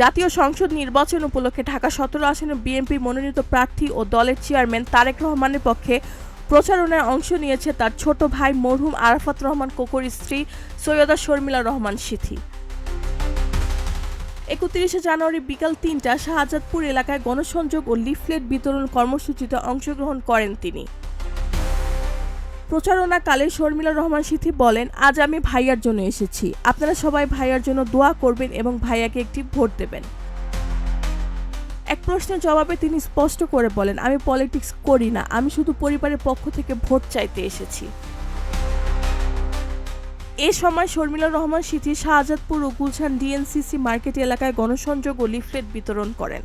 জাতীয় সংসদ নির্বাচন উপলক্ষে ঢাকা সতেরো আসনে বিএনপি মনোনীত প্রার্থী ও দলের চেয়ারম্যান তারেক রহমানের পক্ষে প্রচারণায় অংশ নিয়েছে তার ছোট ভাই মরহুম আরাফাত রহমান কোকর স্ত্রী সৈয়দা শর্মিলা রহমান সিথি। একত্রিশে জানুয়ারি বিকাল তিনটা শাহজাদপুর এলাকায় গণসংযোগ ও লিফলেট বিতরণ কর্মসূচিতে অংশগ্রহণ করেন তিনি। প্রচারণাকালে শর্মিলা রহমান সিথি বলেন, আজ আমি ভাইয়ার জন্য এসেছি। আপনারা সবাই ভাইয়ার জন্য দোয়া করবেন এবং ভাইয়াকে একটি ভোট দেবেন। এক প্রশ্নের জবাবে তিনি স্পষ্ট করে বলেন, আমি পলিটিক্স করি না, আমি শুধু পরিবারের পক্ষ থেকে ভোট চাইতে এসেছি। এ সময় শর্মিলা রহমান সিথি শাহজাদপুর ও গুলশান ডিএনসিসি মার্কেট এলাকায় গণসংযোগ ও লিফলেট বিতরণ করেন।